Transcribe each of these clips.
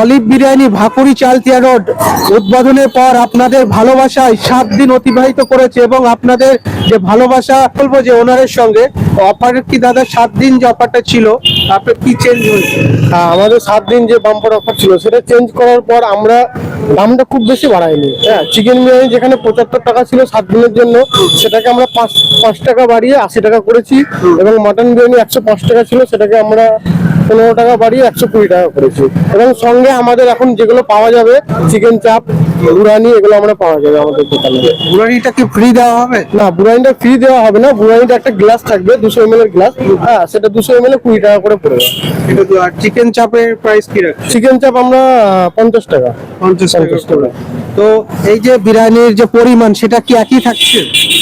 Olive biryani Bhakuri Chaltia road. উদ্বোধনের পর আপনাদের ভালোবাসায় সাত দিন অতিবাহিত করেছে এবং আপনাদের যে ভালোবাসা, বলব যে ওনারের সঙ্গে, অফার কি দাদা সাত দিন যে অফারটা ছিল, আপনার কি চেঞ্জ হয়েছে? হ্যাঁ আমাদের সাত দিন যে বাম্পার অফার ছিল, সেটা চেঞ্জ করার পর আমরা দামটা খুব বেশি বাড়াইনি। হ্যাঁ চিকেন বিরিয়ানি যেখানে পঁচাত্তর টাকা ছিল সাত দিনের জন্য, সেটাকে আমরা পাঁচ পাঁচ টাকা বাড়িয়ে আশি টাকা করেছি এবং মাটন বিরিয়ানি একশো পাঁচ টাকা ছিল, সেটাকে আমরা পনেরো টাকা বাড়িয়ে একশো কুড়ি টাকা করেছি। এবং সঙ্গে আমাদের এখন যেগুলো পাওয়া যাবে চিকেন চাপ বুরানি এগুলো আমরা পাওয়া যাবে আমাদের দোকানে। বিরিয়ানিটা কি ফ্রি দেওয়া হবে? না বুরানিটা ফ্রি দেওয়া হবে না। বুরানিটা একটা গ্লাস থাকবে দুশো এম এর গ্লাস হ্যাঁ সেটা দুশো এম এল কুড়ি টাকা করে পড়বে। আর চিকেন চাপের প্রাইস কি রাখছে চিকেন চাপ আমরা পঞ্চাশ টাকা। পঞ্চাশ। টাকা। তো এই যে বিরিয়ানির যে পরিমাণ সেটা কি একই থাকছে?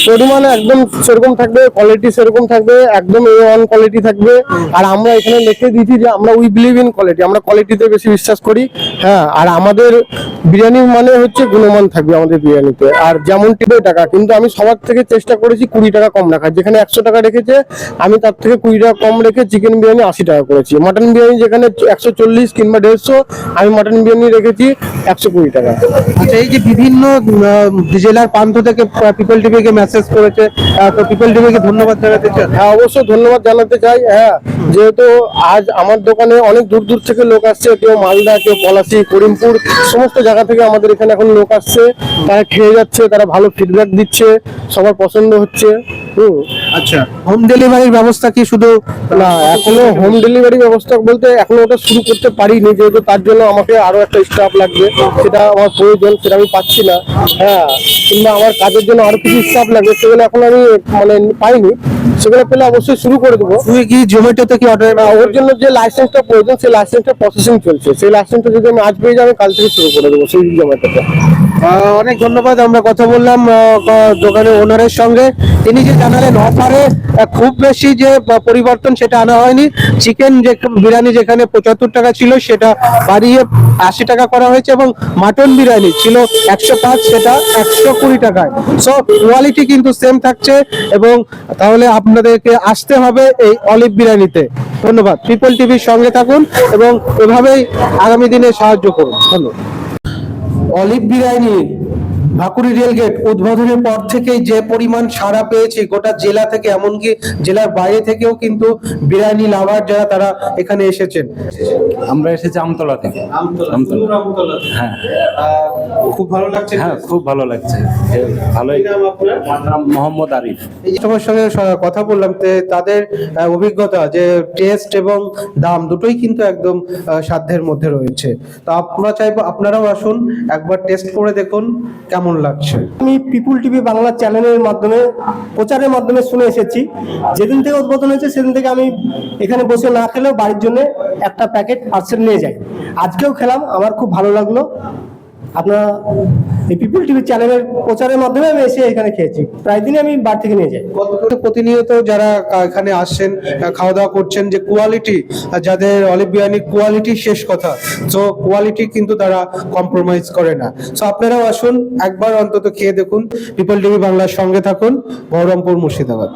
পরিমাণ একদম সেরকম থাকবে কোয়ালিটি সেরকম থাকবে, একদম এ ওয়ান কোয়ালিটি থাকবে। আর আমরা এখানে লিখে দিয়েছি যে আমরা উই বিলিভ ইন কোয়ালিটি আমরা কোয়ালিটিতে বেশি বিশ্বাস করি। হ্যাঁ আর আমাদের বিরিয়ানির মানে হচ্ছে গুণমান থাকবে আমাদের বিরিয়ানিতে। আর যেমন টিপে টাকা, কিন্তু আমি সবার থেকে চেষ্টা করেছি কুড়ি টাকা কম রাখার। যেখানে একশো টাকা রেখেছে, আমি তার থেকে কুড়ি টাকা কম রেখে চিকেন বিরিয়ানি আশি টাকা করেছি। মাটন বিরিয়ানি যেখানে একশো চল্লিশ কিংবা দেড়শো, আমি মাটন বিরিয়ানি রেখেছি একশো কুড়ি টাকা। আচ্ছা এই যে বিভিন্ন জেলার প্রান্ত থেকে পিপল টিভিকে মেসেজ করেছে তো পিপল টিভিকে ধন্যবাদ জানাতে চান? হ্যাঁ অবশ্যই ধন্যবাদ জানাতে চাই হ্যাঁ। যেহেতু আজ আমার দোকানে অনেক দূর দূর থেকে লোক আসছে কেউ মালদা কেউ পলাশি করিমপুর সমস্ত জায়গা থেকে আমাদের এখানে এখন লোক আসছে। তারা খেয়ে যাচ্ছে তারা ভালো ফিডব্যাক দিচ্ছে সবার পছন্দ হচ্ছে হুম। আচ্ছা হোম ডেলিভারির ব্যবস্থা কি শুধু না এখনও হোম ডেলিভারি ব্যবস্থা বলতে এখনও ওটা শুরু করতে পারিনি যেহেতু তার জন্য আমাকে আরও একটা স্টাফ লাগবে সেটা আমার প্রয়োজন সেটা আমি পাচ্ছি না হ্যাঁ। কিংবা আমার কাজের জন্য আরও কিছু স্টাফ লাগবে সেগুলো এখন আমি মানে পাইনি। সেগুলো পেলে অবশ্যই শুরু করে দেবো। সুইগি জোম্যাটোতে কি অর্ডার না, ওর জন্য যে লাইসেন্সটা প্রয়োজন সেই লাইসেন্সটা প্রসেসিং চলছে। সেই লাইসেন্সটা যদি আমি আজ পেয়ে যাই আমি কাল থেকে শুরু করে দেবো সেই জোম্যাটোতে। অনেক ধন্যবাদ আমরা কথা বললাম দোকানের ওনারের সঙ্গে। তিনি যে জানালেন অফারে খুব বেশি যে পরিবর্তন সেটা আনা হয়নি। চিকেন যে বিরিয়ানি যেখানে পঁচাত্তর টাকা ছিল সেটা বাড়িয়ে আশি টাকা করা হয়েছে এবং মাটন বিরিয়ানি ছিল একশো পাঁচ সেটা একশো কুড়ি টাকায়। সো কোয়ালিটি কিন্তু সেম থাকছে এবং তাহলে আপনাদেরকে আসতে হবে এই অলিভ বিরিয়ানিতে। ধন্যবাদ। পিপল টিভির সঙ্গে থাকুন এবং এভাবেই আগামী দিনে সাহায্য করুন। ধন্যবাদ। অলিভ বিরিয়ানি ভাকুরি রেলগেট উদ্বোধনের পর থেকেই যে পরিমাণ সাড়া পেয়েছে গোটা জেলা থেকে এমনকি জেলার বাইরে থেকেও কিন্তু বিরিয়ানি লাভার যারা তারা এখানে এসেছেন। আমরা এসেছি আমতলা থেকে আমতলা হ্যাঁ। খুব ভালো লাগছে? হ্যাঁ খুব ভালো লাগছে। ভালোই। নাম আপনার? মোহাম্মদ আরিফ। এই তোমার সঙ্গে কথা বললাম তে তাদের অভিজ্ঞতা যে টেস্ট এবং দাম দুটোই কিন্তু একদম আহ, সাধ্যের মধ্যে রয়েছে। তো আমরা চাইব আপনারাও আসুন একবার টেস্ট করে দেখুন কেমন লাগছে? আমি পিপুল টিভি বাংলা চ্যানেলের মাধ্যমে, প্রচারের মাধ্যমে শুনে এসেছি। যেদিন থেকে উদ্বোধন হয়েছে, সেদিন থেকে আমি এখানে বসে না খেলেও বাড়ির জন্য একটা প্যাকেট পার্সেল নিয়ে যাই। আজকেও খেলাম, আমার খুব ভালো লাগল। আপনার এই পিপুল টিভি চ্যানেলের প্রচারের মাধ্যমে আমি এসে এখানে খেয়েছি। প্রায় দিনই আমি বাড়ি থেকে নিয়ে যাই। প্রতিনিয়ত যারা এখানে আসছেন খাওয়া দাওয়া করছেন, যে কোয়ালিটি যাদের অলিভ বিরিয়ানি কোয়ালিটি শেষ কথা, তো কোয়ালিটি কিন্তু তারা কম্প্রোমাইজ করে না। তো আপনারাও আসুন, একবার অন্তত খেয়ে দেখুন। পিপল টিভি বাংলার সঙ্গে থাকুন, বহরমপুর মুর্শিদাবাদ।